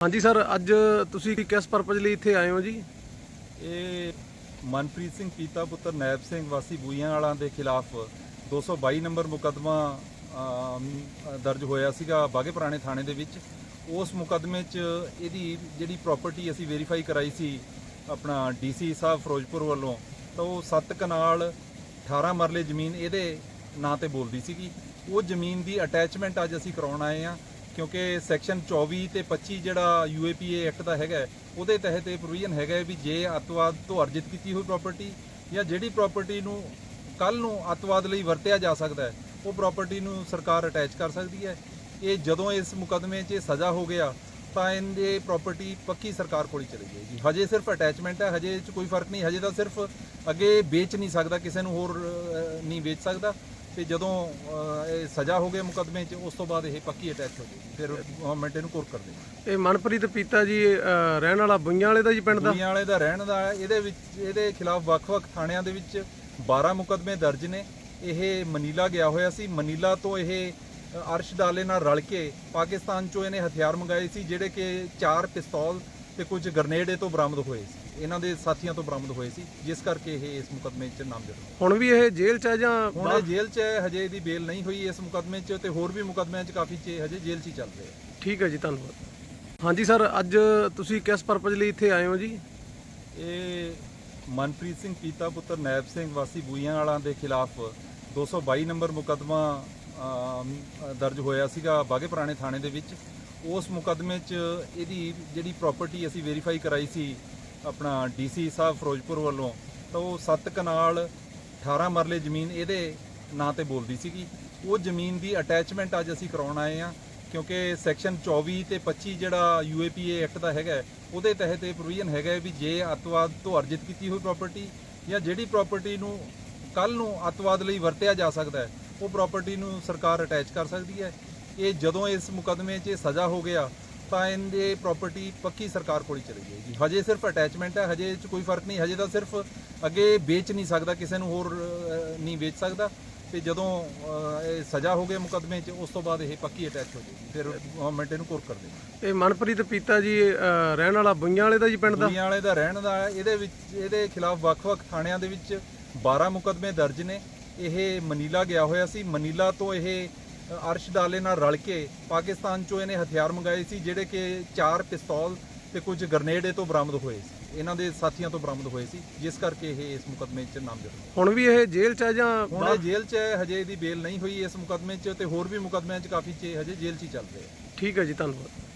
ਹਾਂਜੀ ਸਰ, ਅੱਜ ਤੁਸੀਂ ਕਿਸ ਪਰਪਸ ਲਈ ਇੱਥੇ ਆਏ ਹੋ ਜੀ? ਇਹ ਮਨਪ੍ਰੀਤ ਸਿੰਘ ਪੀਤਾ ਪੁੱਤਰ ਨੈਬ ਸਿੰਘ ਵਾਸੀ ਬੂਈਆਂ ਵਾਲਾਂ ਦੇ ਖਿਲਾਫ 222 ਨੰਬਰ ਮੁਕੱਦਮਾ ਦਰਜ ਹੋਇਆ ਸੀਗਾ ਬਾਗੇ ਪੁਰਾਣੇ ਥਾਣੇ ਦੇ ਵਿੱਚ। ਉਸ ਮੁਕੱਦਮੇ 'ਚ ਇਹਦੀ ਜਿਹੜੀ ਪ੍ਰਾਪਰਟੀ ਅਸੀਂ ਵੈਰੀਫਾਈ ਕਰਾਈ ਸੀ ਆਪਣਾ ਡੀਸੀ ਸਾਹਿਬ ਫਿਰੋਜ਼ਪੁਰ ਵੱਲੋਂ, ਤਾਂ ਉਹ 7 ਕਨਾਲ 18 ਮਰਲੇ ਜ਼ਮੀਨ ਇਹਦੇ ਨਾਂ ਤੇ ਬੋਲਦੀ ਸੀਗੀ। ਉਹ ਜ਼ਮੀਨ ਦੀ ਅਟੈਚਮੈਂਟ ਅੱਜ ਅਸੀਂ ਕਰਾਉਣ ਆਏ ਆ ਕਿਉਂਕਿ ਸੈਕਸ਼ਨ 24 ਤੇ 25 ਜਿਹੜਾ ਯੂਏਪੀਏ ਐਕਟ ਦਾ ਹੈਗਾ ਉਹਦੇ ਤਹਿਤ ਇਹ ਪ੍ਰੋਵੀਜ਼ਨ ਹੈਗਾ ਵੀ ਜੇ ਅੱਤਵਾਦ ਤੋਂ ਅਰਜਿਤ ਕੀਤੀ ਹੋਈ ਪ੍ਰਾਪਰਟੀ ਜਾਂ ਜਿਹੜੀ ਪ੍ਰਾਪਰਟੀ ਨੂੰ ਕੱਲ ਨੂੰ ਅੱਤਵਾਦ ਲਈ ਵਰਤਿਆ ਜਾ ਸਕਦਾ ਹੈ, ਉਹ ਪ੍ਰਾਪਰਟੀ ਨੂੰ ਸਰਕਾਰ ਅਟੈਚ ਕਰ ਸਕਦੀ ਹੈ। ਇਹ ਜਦੋਂ ਇਸ ਮੁਕਦਮੇ 'ਚ ਸਜ਼ਾ ਹੋ ਗਿਆ, ਤਾਂ ਇਹਦੇ ਪ੍ਰਾਪਰਟੀ ਪੱਕੀ ਸਰਕਾਰ ਕੋਲ ਹੀ ਚਲੀ ਜਾਏਗੀ। ਹਜੇ ਸਿਰਫ ਅਟੈਚਮੈਂਟ ਹੈ, ਹਜੇ ਇਹ 'ਚ ਕੋਈ ਫ਼ਰਕ ਨਹੀਂ, ਹਜੇ ਤਾਂ ਸਿਰਫ ਅੱਗੇ ਵੇਚ ਨਹੀਂ ਸਕਦਾ, ਕਿਸੇ ਨੂੰ ਹੋਰ ਨਹੀਂ ਵੇਚ ਸਕਦਾ। ਤੇ ਜਦੋਂ ਇਹ ਸਜ਼ਾ ਹੋ ਗਿਆ ਮੁਕਦਮੇ 'ਚ ਉਸ ਤੋਂ ਬਾਅਦ ਇਹ ਪੱਕੀ ਅਟੈਚ ਹੋ ਜਾਏਗੀ ਫਿਰ ਗਵਰਨਮੈਂਟ ਇਹਨੂੰ ਕੁਰ ਕਰ ਦੇਗੀ ਇਹ ਮਨਪ੍ਰੀਤ ਪੀਤਾ ਜੀ ਰਹਿਣ ਵਾਲਾ ਬੁਈਆਂ ਵਾਲੇ ਦਾ ਜੀ ਪਿੰਡ ਦਾ? ਦੁਨੀਆ ਵਾਲੇ ਦਾ ਰਹਿਣ ਦਾ। ਇਹਦੇ ਵਿੱਚ ਇਹਦੇ ਖਿਲਾਫ ਵੱਖ-ਵੱਖ ਥਾਣਿਆਂ ਦੇ ਵਿੱਚ 12 ਮੁਕਦਮੇ ਦਰਜ ਨੇ। ਇਹ ਮਨੀਲਾ ਗਿਆ ਹੋਇਆ ਸੀ। ਮਨੀਲਾ ਤੋਂ ਇਹ ਅਰਸ਼ ਡਾਲੇ ਨਾਲ ਰਲ ਕੇ ਪਾਕਿਸਤਾਨ ਚੋਂ ਇਹਨੇ ਹਥਿਆਰ ਮੰਗਾਏ ਸੀ ਜਿਹੜੇ ਕਿ ਚਾਰ ਪਿਸਤੌਲ ਤੇ ਕੁਝ ਗ੍ਰਨੇਡ ਇਹ ਤੋਂ ਬਰਾਮਦ ਹੋਏ ਸੀ। ਇਹਨਾਂ ਦੇ ਸਾਥੀਆਂ ਤੋਂ ਬਰਾਮਦ ਹੋਏ ਸੀ ਜਿਸ ਕਰਕੇ ਇਹ ਇਸ ਮੁਕਦਮੇ 'ਚ ਨਾਮਜ਼ਦ ਹੋਇਆ ਹੁਣ ਵੀ ਇਹ ਜੇਲ੍ਹ ਚ ਹੈ ਜਾਂ ਹੁਣ ਇਹ ਜੇਲ੍ਹ 'ਚ ਹੈ ਹਜੇ ਇਹਦੀ ਬੇਲ ਨਹੀਂ ਹੋਈ ਇਸ ਮੁਕਦਮੇ 'ਚ ਤੇ ਹੋਰ ਵੀ ਮੁਕਦਮਿਆਂ 'ਚ ਕਾਫੀ 'ਚ ਹਜੇ ਜੇਲ੍ਹ 'ਚ ਹੀ ਚੱਲ ਰਿਹਾ ਹੈ ਠੀਕ ਹੈ ਜੀ ਧੰਨਵਾਦ। ਹਾਂਜੀ ਸਰ ਅੱਜ ਤੁਸੀਂ ਕਿਸ ਪਰਪਸ ਲਈ ਇੱਥੇ ਆਏ ਹੋ ਜੀ? ਇਹ ਮਨਪ੍ਰੀਤ ਸਿੰਘ ਪੀਤਾ ਪੁੱਤਰ ਨੈਬ ਸਿੰਘ ਵਾਸੀ ਬੂਈਆਂ ਵਾਲਾਂ ਦੇ ਖਿਲਾਫ 222 ਨੰਬਰ ਮੁਕੱਦਮਾ ਅਮ, ਦਰਜ ਹੋਇਆ ਸੀਗਾ ਬਾਗੇ ਪੁਰਾਣੇ ਥਾਣੇ ਦੇ ਵਿੱਚ। ਉਸ ਮੁਕੱਦਮੇ 'ਚ ਇਹਦੀ ਜਿਹੜੀ ਪ੍ਰਾਪਰਟੀ ਅਸੀਂ ਵੈਰੀਫਾਈ ਕਰਾਈ ਸੀ ਆਪਣਾ ਡੀਸੀ ਸਾਹਿਬ ਫਿਰੋਜ਼ਪੁਰ ਵੱਲੋਂ, ਤਾਂ ਉਹ 7 ਕਨਾਲ 18 ਮਰਲੇ ਜ਼ਮੀਨ ਇਹਦੇ ਨਾਂ ਤੇ ਬੋਲਦੀ ਸੀਗੀ। ਉਹ ਜ਼ਮੀਨ ਦੀ ਅਟੈਚਮੈਂਟ ਅੱਜ ਅਸੀਂ ਕਰਾਉਣ ਆਏ ਆ ਕਿਉਂਕਿ ਸੈਕਸ਼ਨ 24 ਤੇ 25 ਜਿਹੜਾ ਯੂਏਪੀਏ ਐਕਟ ਦਾ ਹੈਗਾ ਉਹਦੇ ਤਹਿਤ ਇਹ ਪ੍ਰੋਵੀਜ਼ਨ ਹੈਗਾ ਵੀ ਜੇ ਅੱਤਵਾਦ ਤੋਂ ਅਰਜਿਤ ਕੀਤੀ ਹੋਈ ਪ੍ਰਾਪਰਟੀ ਜਾਂ ਜਿਹੜੀ ਪ੍ਰਾਪਰਟੀ ਨੂੰ ਕੱਲ ਨੂੰ ਅੱਤਵਾਦ ਲਈ ਵਰਤਿਆ ਜਾ ਸਕਦਾ ਹੈ, ਉਹ ਪ੍ਰਾਪਰਟੀ ਨੂੰ ਸਰਕਾਰ ਅਟੈਚ ਕਰ ਸਕਦੀ ਹੈ। ਇਹ ਜਦੋਂ ਇਸ ਮੁਕਦਮੇ 'ਚ ਇਹ ਸਜ਼ਾ ਹੋ ਗਿਆ ਤਾਂ ਇਹਦੇ ਪ੍ਰਾਪਰਟੀ ਪੱਕੀ ਸਰਕਾਰ ਕੋਲ ਹੀ ਚਲੀ ਜਾਏਗੀ ਹਜੇ ਸਿਰਫ ਅਟੈਚਮੈਂਟ ਹੈ ਹਜੇ ਇਹ 'ਚ ਕੋਈ ਫ਼ਰਕ ਨਹੀਂ ਹਜੇ ਤਾਂ ਸਿਰਫ ਅੱਗੇ ਵੇਚ ਨਹੀਂ ਸਕਦਾ ਕਿਸੇ ਨੂੰ ਹੋਰ ਨਹੀਂ ਵੇਚ ਸਕਦਾ। ਤੇ ਜਦੋਂ ਇਹ ਸਜ਼ਾ ਹੋ ਗਿਆ ਮੁਕਦਮੇ 'ਚ ਉਸ ਤੋਂ ਬਾਅਦ ਇਹ ਪੱਕੀ ਅਟੈਚ ਹੋ ਜਾਏਗੀ। ਫਿਰ ਗਵਰਨਮੈਂਟ ਇਹਨੂੰ ਕੁਰ ਕਰ ਦੇਗੀ ਇਹ ਮਨਪ੍ਰੀਤ ਪੀਤਾ ਜੀ ਰਹਿਣ ਵਾਲਾ ਬੁਈਆਂ ਵਾਲੇ ਦਾ ਜੀ ਪਿੰਡ ਦਾ? ਦੁਨੀਆ ਵਾਲੇ ਦਾ ਰਹਿਣ ਦਾ। ਇਹਦੇ ਵਿੱਚ ਇਹਦੇ ਖਿਲਾਫ ਵੱਖ-ਵੱਖ ਥਾਣਿਆਂ ਦੇ ਵਿੱਚ 12 ਮੁਕੱਦਮੇ ਦਰਜ ਨੇ। ਇਹ ਮਨੀਲਾ ਗਿਆ ਹੋਇਆ ਸੀ। ਮਨੀਲਾ ਤੋਂ ਇਹ ਅਰਸ਼ ਡਾਲੇ ਨਾਲ ਰਲ ਕੇ ਪਾਕਿਸਤਾਨ ਚੋਂ ਇਹਨੇ ਹਥਿਆਰ ਮੰਗਾਏ ਸੀ ਜਿਹੜੇ ਕਿ ਚਾਰ ਪਿਸਤੌਲ ਤੇ ਕੁਝ ਗ੍ਰਨੇਡ ਇਹ ਤੋਂ ਬਰਾਮਦ ਹੋਏ ਸੀ। ਇਹਨਾਂ ਦੇ ਸਾਥੀਆਂ ਤੋਂ ਬਰਾਮਦ ਹੋਏ ਸੀ ਜਿਸ ਕਰਕੇ ਇਹ ਇਸ ਮੁਕੱਦਮੇ 'ਚ ਨਾਮਜ਼ਦ ਹੁਣ ਵੀ ਇਹ ਜੇਲ੍ਹ ਚ ਹੈ ਜਾਂ ਹੁਣ ਇਹ ਜੇਲ੍ਹ 'ਚ ਹੈ ਹਜੇ ਇਹਦੀ ਬੇਲ ਨਹੀਂ ਹੋਈ ਇਸ ਮੁਕੱਦਮੇ 'ਚ ਤੇ ਹੋਰ ਵੀ ਮੁਕੱਦਮਿਆਂ 'ਚ ਕਾਫੀ 'ਚ ਹਜੇ ਜੇਲ੍ਹ 'ਚ ਹੀ ਚੱਲ ਰਿਹਾ ਠੀਕ ਹੈ ਜੀ ਧੰਨਵਾਦ।